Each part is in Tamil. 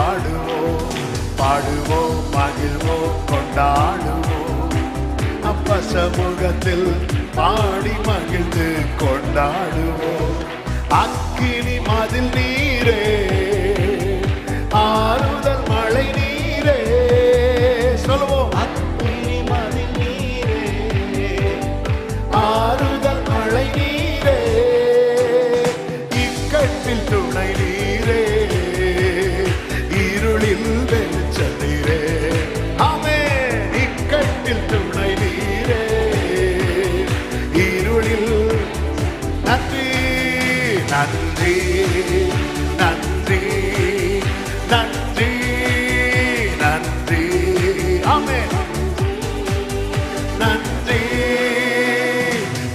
பாடுவோம் பாடுவோம் மகிழ்வோம் கொண்டாடுவோம் அப்ப சமூகத்தில் பாடி மகிழ்ந்து கொண்டாடுவோம் அக்கினி மதில் நீ ஆமே நன்றி.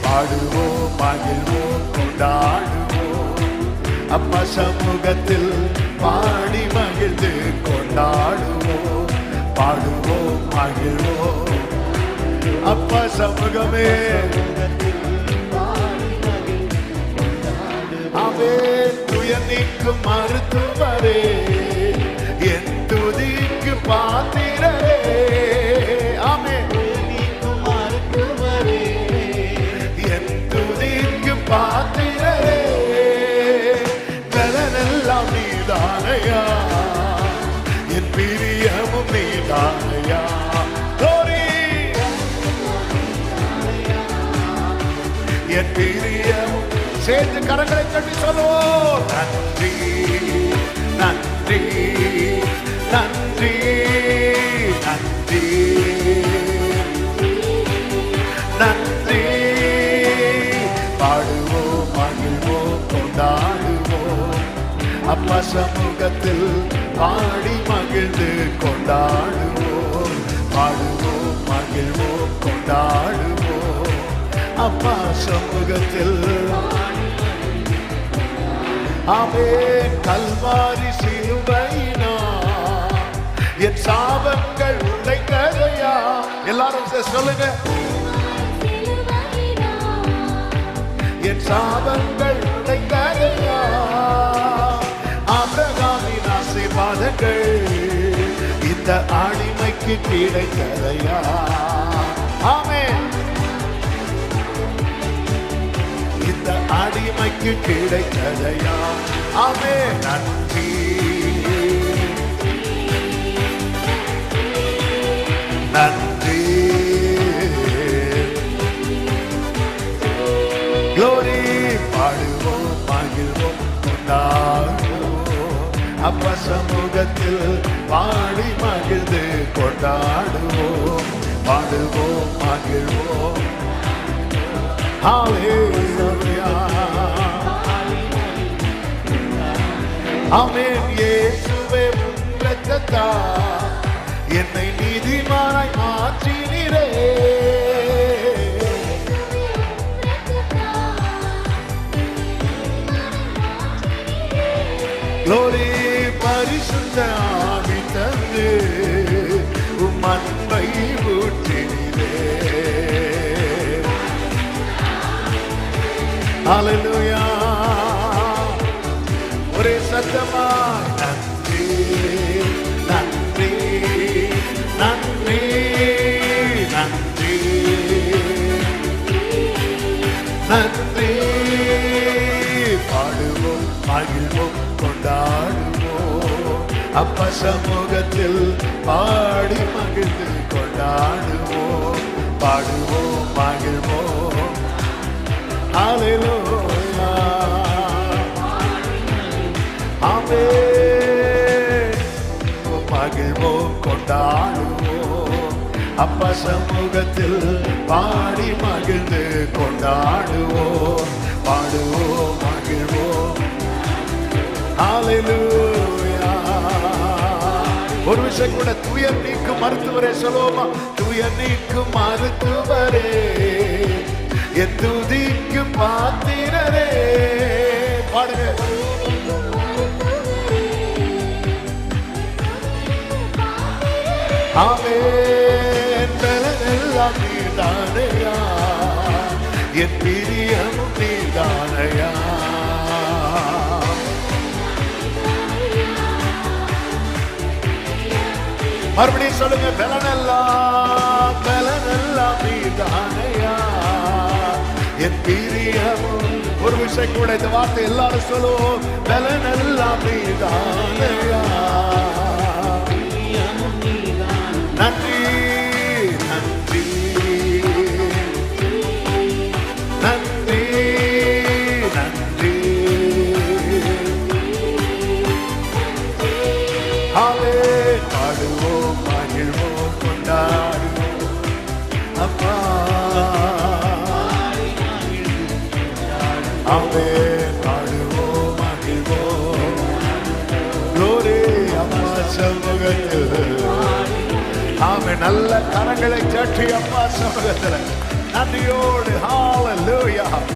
பாடுவோம் மகிழ்வோம் கொண்டாடுவோம் அப்பா சமூகத்தில் பாடி மகிழ்ந்து கொண்டாடுவோம் பாடுவோம் மகிழ்வோம் அப்பா சமூகமே. அவே துயர் நீக்கும் மருத்துவரே. என் பிரியம். சேர்ந்து கரங்களை கட்டி சொல்லுவோம். நன்றி நன்றி நன்றி நன்றி. நன்றி. பாடுவோம் மகிழ்வோம் கொண்டாடுவோம். அப்பா சமூகத்தில் பாடி மகிழ்ந்து கொண்டாடுவோம் அப்பா சமூகத்தில் அவே கல்வாரி சிலுவைனா என் சாபங்கள் உடைக்கதையா எல்லாரும் சொல்லுங்க. என் சாபங்கள் உடைக்கதையா ஆபிரகாமின் ஆசீர்வாதங்கள் இந்த அடிமைக்கு கிடைக்கதையா ஆமே இந்த அடிமைக்கு கிடைத்ததையா? அவே நன்றி. நன்றி. குளோரி பாடுவோம் மகிழ்வோம் கொண்டாடுவோம். அப்ப சமூகத்தில் பாடி மகிழ்ந்து கொண்டாடுவோம். பாடுவோம் மகிழ்வோம். Hallelujah. ஆமென் இயேசுவே உம் என்னை நீதிமானாய் மாற்றினீரே. லோரி பரிசுத்த ஆவி தந்து உம் அன்பை ஊற்றினீரே. Hallelujah. ஒரே சத்தமா நன்றி நன்றி நன்றி நன்றி. நன்றி. பாடுவோம் மகிழ்வோம் கொண்டாடுவோம். அப்ப சமூகத்தில் பாடி மகிழ்ந்து கொண்டாடுவோம். பாடுவோம் மகிழ்வோம். Hallelujah. மகிழ்வோம் கொண்டாடுவோம் அப்ப சமூகத்தில் பாடி மகிழ்ந்து கொண்டாடுவோம் பாடுவோம் மகிழ்வோம் ஒரு விஷயம் கூட தூய நீக்கும் மருத்துவரே சொல்லுவோமா தூய நீக்கும் மருத்துவரே. என் ஆமென் பலனெல்லாம் நீதானையா. என் பிரியமும் நீதானையா. மறுபடியும் சொல்லுங்க பலனெல்லாம் பலனெல்லாம் நீதானையா. என் பிரியமும் ஒரு விஷயம் கூட இந்த வார்த்தை எல்லாரும் சொல்லுவோம் பலனெல்லாம் நீதானையா. நன்றி நன்றி. நன்றி நன்றி. ஆவே பாடுவோம் மகிழ்வோம் கொண்டாடுவோம். நல்ல கரங்களை சற்றி அப்பா சமூகத்தில். நன்றியோடு. ஹாலலூயா